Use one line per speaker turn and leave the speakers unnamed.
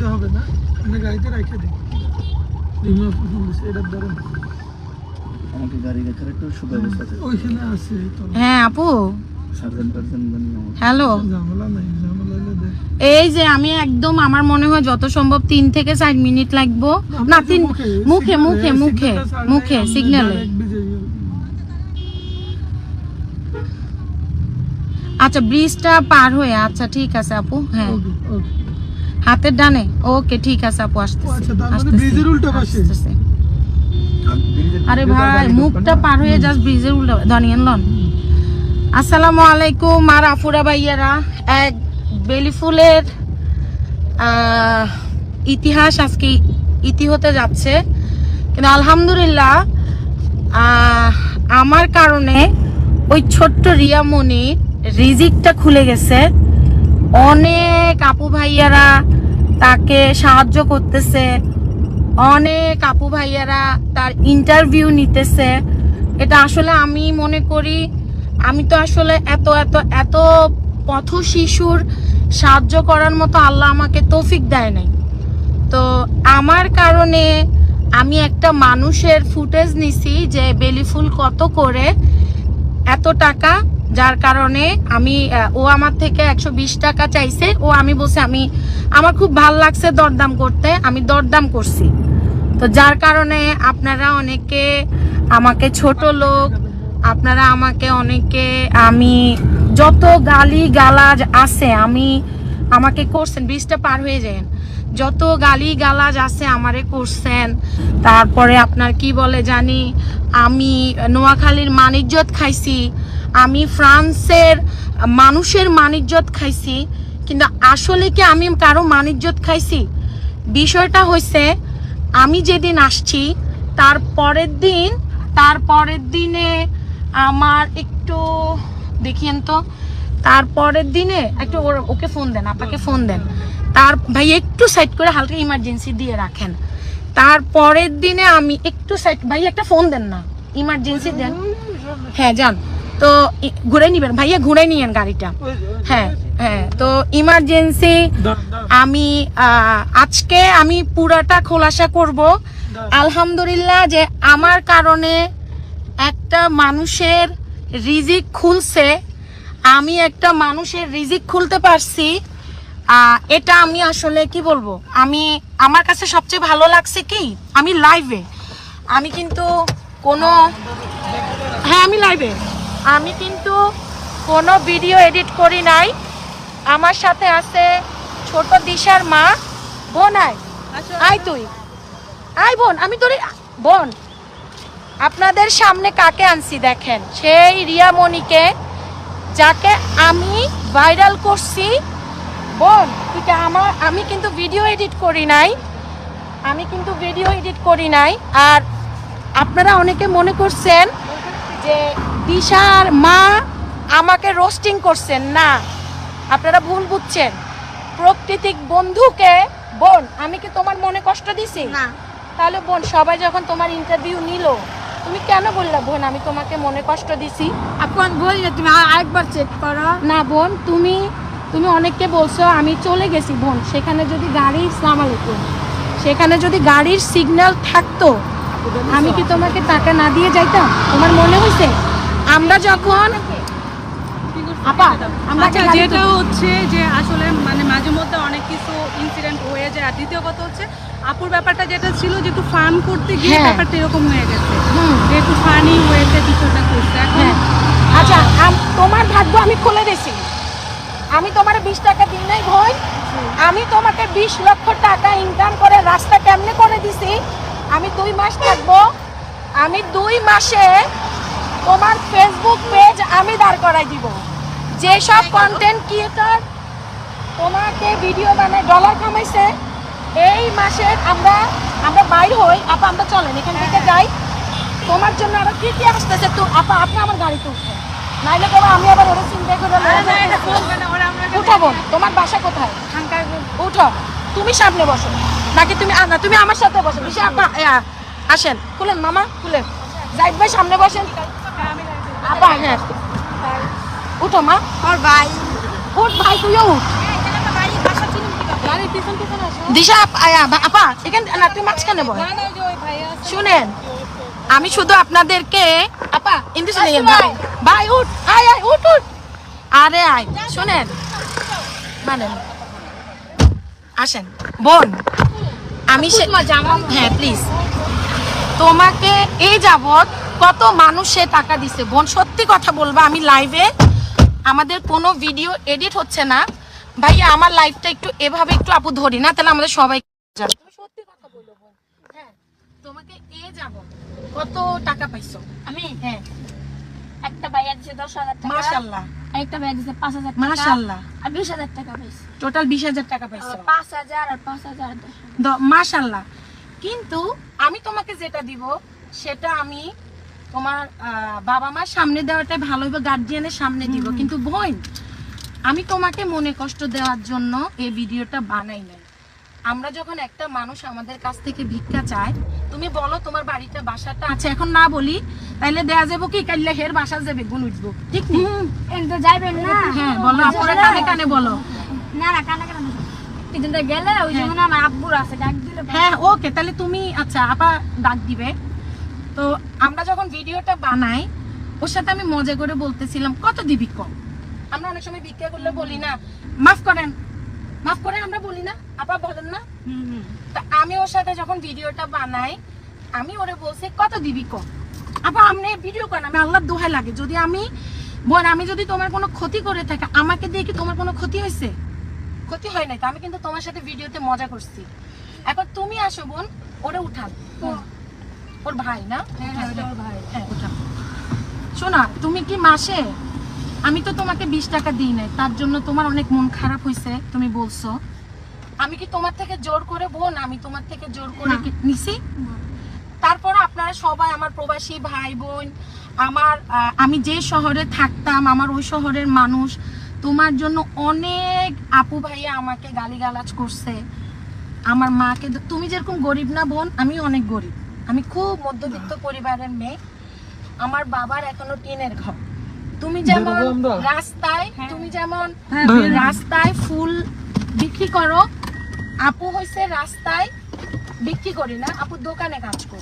দিতে হবে না? মানে গাড়িতে রেখে দিই রিমুভ এটার দ্বারা।
আমাকে গাড়ি রাখার একটু সুব্যবস্থা থাকে
ওইখানে আছে
হ্যাঁ আপু। হ্যালো। এই যে আমি একদম আমার মনে হয় যত সম্ভব তিন থেকে চার মিনিট লাগবো। না তিন মুখে মুখে মুখে মুখে সিগন্যালে আচ্ছা ব্রিজটা পার হয়ে আচ্ছা ঠিক আছে আপু। হ্যাঁ। হাতের ডানে? ওকে ঠিক আছে আপু আসতেছে।
আচ্ছা, মানে
আসতেছে,
ব্রিজের উল্টো পাশে?
আসতেছে।
আর
ভাই মুখটা পার হয়ে জাস্ট ব্রিজের উল্টো ধনিয়ান লন। আসসালামু আলাইকুম আর আফুরা ভাইয়ারা এক বেলি ফুলের ইতিহাস আজকে ইতি হতে যাচ্ছে। কিন্তু আলহামদুলিল্লাহ আমার কারণে ওই ছোট্ট রিয়ামণির রিজিকটা খুলে গেছে। অনেক আপু ভাইয়ারা তাকে সাহায্য করতেছে। অনেক আপু ভাইয়ারা তার ইন্টারভিউ নিতেছে। এটা আসলে আমি মনে করি, আমি তো আসলে এত এত এত পথ শিশুর সাহায্য করার মতো আল্লাহ আমাকে তৌফিক দেয় নাই। তো আমার কারণে আমি একটা মানুষের ফুটেজ নিছি যে বেলি ফুল কত করে, এত টাকা যার কারণে আমি ও আমার থেকে একশো বিশ টাকা চাইছে। ও আমি বলছি, আমি, আমার খুব ভালো লাগছে দরদাম করতে, আমি দরদাম করছি। তো যার কারণে আপনারা অনেকে আমাকে ছোট লোক, আপনারা আমাকে অনেকে, আমি যত গালি গালাজ আছে, আমি, আমাকে করছেন ব্রিজটা পার হয়ে যান যত গালি গালাজ আছে আমারে করছেন, তারপরে আপনার কি বলে জানি, আমি নোয়াখালীর মানিজ্যত খাইছি, আমি ফ্রান্সের মানুষের মানিজ্যত খাইছি, কিন্তু আসলে কি আমি কারও মানিজ্যত খাইছি? বিষয়টা হয়েছে আমি যেদিন আসছি, তার পরের দিন, তার পরের দিনে আমার একটু, দেখিয়েন তো, তার পরের দিনে, একটু ওকে ফোন দেন, আপনাকে ফোন দেন। তার ভাই একটু সাইড করে হালকা ইমার্জেন্সি দিয়ে রাখেন। তারপরের দিনে আমি একটু সাইড ভাই একটা ফোন দেন না। ইমার্জেন্সি দেন। হ্যাঁ যান। তো ঘুরে নিবেন। ভাইয়া, ঘুরে নিয়েন গাড়িটা। হ্যাঁ হ্যাঁ। তো ইমার্জেন্সি আমি আজকে আমি পুরাটা খোলাসা করব। আলহামদুলিল্লাহ যে আমার কারণে একটা মানুষের রিজিক খুলছে। আমি একটা মানুষের রিজিক খুলতে পারছি। এটা আমি আসলে কি বলব? আমি আমার কাছে সবচেয়ে ভালো লাগছে কি? আমি লাইভে আমি কিন্তু কোনো হ্যাঁ আমি লাইভে আমি কিন্তু কোনো ভিডিও এডিট করি নাই। আমার সাথে আছে ছোট দিশার মা বোন আয়। আয় তুই। আয় বোন আমি তোর বোন আপনাদের সামনে কাকে আনছি দেখেন? সেই রিয়া রিয়ামণিকে যাকে আমি ভাইরাল করছি বোন তুই কি আমার আমি কিন্তু ভিডিও এডিট করি নাই। আমি কিন্তু ভিডিও এডিট করি নাই। আর আপনারা অনেকে মনে করছেন যে দিশার মা আমাকে রোস্টিং করছেন। না আপনারা ভুল বুঝছেন। প্রকৃতিক বন্ধুকে বোন আমি কি তোমার মনে কষ্ট দিছি?
না।
তাহলে বোন সবাই যখন তোমার ইন্টারভিউ নিল তুমি কেন বললা বোন আমি তোমাকে মনে কষ্ট দিছি?
এখন বলি না তুমি আর- আরেকবার চেক করো।
না বোন তুমি তুমি অনেককে বলছো আমি চলে গেছি বোন। সেখানে যদি গাড়ি ইসলাম আলাইকুম সেখানে যদি গাড়ির সিগন্যাল থাকতো আমি কি তোমাকে টাকা না দিয়ে যাইতাম? তোমার মনে হয়েছে আমরা যখন আপা আমরা
আচ্ছা যেটা হচ্ছে যে আসলে মানে মাঝে মধ্যে অনেক কিছু ইনসিডেন্ট হয়ে যায়। আর দ্বিতীয় কথা হচ্ছে আপুর ব্যাপারটা যেটা ছিল যে একটু ফান করতে গিয়ে
হ্যাঁ।
ব্যাপারটা এরকম হয়ে গেছে।
হুম,
যে একটু ফানি হয়েছে কিছুটা করছে। এখন
হ্যাঁ। আচ্ছা আম- তোমার ভাগ্য আমি খুলে দিছি। আমি তোমার বিশ টাকা দিই নাই ভয় আমি তোমাকে বিশ লক্ষ টাকা ইনকাম করে রাস্তা কেমনে করে দিছি? আমি দুই মাস থাকব। আমি দুই মাসে তোমার ফেসবুক পেজ আমি দাঁড় করাই দিব। যেসব কন্টেন্ট ক্রিয়েটার তোমাকে ভিডিও বানায় ডলার কামাইছে এই মাসে আমরা আমরা বাইর হই। আপা আমরা চলেন এখান থেকে যাই। তোমার জন্য আরও কি কি আসতেছে? তো আপা আপনি আমার গাড়িতে উঠবেন নাইলে তোমার আমি আবার ওরা চিন্তা করে যাব। উঠাবো তোমার বাসা কোথায়? উঠো তুমি সামনে বসো। নাকি তুমি আ, না তুমি আমার সাথে বসো। বিশা আপা আসেন। খুলেন মামা খুলেন। জাইদ ভাই সামনে বসেন। আপা হ্যাঁ। উঠো মা।
ওর ভাই।
উঠ ভাই তুইও উঠ।
আসো।
দিশা আপ- আয়া, বা- আপা এখানে না তুমি মাঝখানে বল শুনেন আমি শুধু আপনাদেরকে আপা ইন্দিস ভাই। ভাই উঠ আয় আয় উঠ উঠ। আরে আয় শুনেন। মানেন। আসেন। বোন আমি হ্যাঁ প্লিজ তোমাকে এই যাবৎ কত মানুষ সে টাকা দিছে। বোন সত্যি কথা বলবা আমি লাইভে আমাদের কোনো ভিডিও এডিট হচ্ছে না। ভাইয়া আমার লাইফটা একটু এভাবে একটু আপু ধরি না তাহলে আমাদের সবাই সত্যি কথা বলো বোন। হ্যাঁ তোমাকে এ যাব কত টাকা পাইছো?
আমি
হ্যাঁ।
একটা ভাইয়া দিছে দশ হাজার টাকা
মাশাল্লাহ
একটা ভাইয়া দিছে পাঁচ হাজার টাকা
মাশাল্লাহ
আর বিশ হাজার টাকা পাইছি।
টোটাল বিশ হাজার টাকা পাইছো।
পাঁচ হাজার আর পাঁচ হাজার।
মাশাল্লাহ কিন্তু আমি তোমাকে যেটা দিব সেটা আমি তোমার বাবা মার সামনে দেওয়াটাই ভালো হবে গার্জিয়ানের সামনে দিব। কিন্তু বোন আমি তোমাকে মনে কষ্ট দেওয়ার জন্য এই ভিডিওটা বানাই নাই। আমরা যখন একটা মানুষ আমাদের কাছ থেকে ভিক্ষা চায় তুমি বলো তোমার বাড়িটা বাসাটা আছে। এখন না বলি তাইলে দেয়া যাব কি? কাইলে হের বাসা যাবে গুণ উঠবো। ঠিক
এন যাইবেন না।
হ্যাঁ বলো আপনারা কানে কানে বলো।
না না কানা কানা কিন্তু গেলে ওই জন্য আমার আব্বুর আছে ডাক দিলে
হ্যাঁ ওকে তাহলে তুমি আচ্ছা আপা ডাক দিবে। তো আমরা যখন ভিডিওটা বানাই ওর সাথে আমি মজা করে বলতেছিলাম কত দিবি কম? আমরা অনেক সময় ভিক্ষা করলে বলি না মাফ করেন মাফ করেন আমরা বলি না। আপা বলেন না? তা আমি ওর সাথে যখন ভিডিওটা বানাই আমি ওরে বলছি কত দিবি কম আপা আপনি ভিডিও করেন আমি আল্লাহ দোহাই লাগে। যদি আমি বোন আমি যদি তোমার কোনো ক্ষতি করে থাকি আমাকে দিয়ে কি তোমার কোনো ক্ষতি হয়েছে? ক্ষতি হয় নাই তো আমি কিন্তু তোমার সাথে ভিডিওতে মজা করছি। এখন তুমি আসো বোন ওরে উঠান। ওর ভাই না? হ্যাঁ হ্যাঁ উঠান। শোনা তুমি কি মাসে আমি তো তোমাকে বিশ টাকা দিই নাই তার জন্য তোমার অনেক মন খারাপ হয়েছে তুমি বলছো। আমি কি তোমার থেকে জোর করে বোন? আমি তোমার থেকে জোর করে কি নিছি? তারপর আপনারা সবাই আমার প্রবাসী ভাই বোন আমার আমি যে শহরে থাকতাম আমার ওই শহরের মানুষ তোমার জন্য অনেক আপু ভাইয়া আমাকে গালিগালাজ করছে। আমার মাকে তুমি যেরকম গরিব না বোন আমি অনেক গরিব। আমি খুব মধ্যবিত্ত পরিবারের মেয়ে। আমার বাবার এখনও টিনের ঘর। তুমি যেমন রাস্তায় তুমি যেমন
হ্যাঁ,
রাস্তায় ফুল বিক্রি করো আপু হয়েছে রাস্তায় বিক্রি করি না আপু দোকানে কাজ করি।